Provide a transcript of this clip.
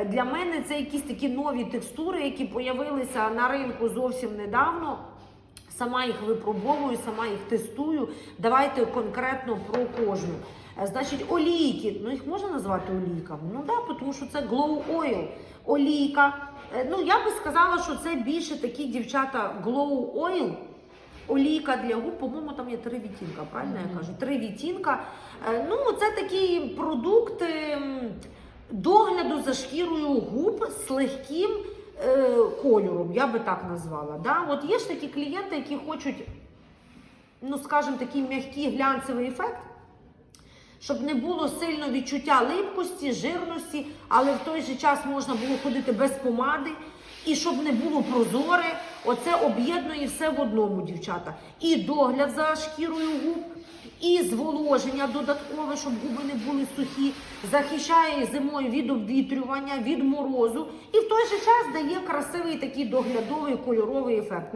Е, Для мене це якісь такі нові текстури, які появилися на ринку зовсім недавно. Сама їх випробовую, сама їх тестую. Давайте конкретно про кожну. Е, Значить, олійки. Ну їх можна назвати олійками? Ну так, да, тому що це glow oil. Олійка. Е, Ну я би сказала, що це більше такі дівчата glow oil. Олійка для губ, по-моєму, там є три відтінка, правильно я кажу? Три відтінка. Ну, це такий продукт догляду за шкірою губ з легким е, кольором, я би так назвала. Да? От є ж такі клієнти, які хочуть, ну скажімо, такий м'який глянцевий ефект. Щоб не було сильно відчуття липкості, жирності, але в той же час можна було ходити без помади, і щоб не було прозоре, оце об'єднує все в одному, дівчата. І догляд за шкірою губ, і зволоження додаткове, щоб губи не були сухі, захищає зимою від обвітрювання, від морозу, і в той же час дає красивий такий доглядовий кольоровий ефект.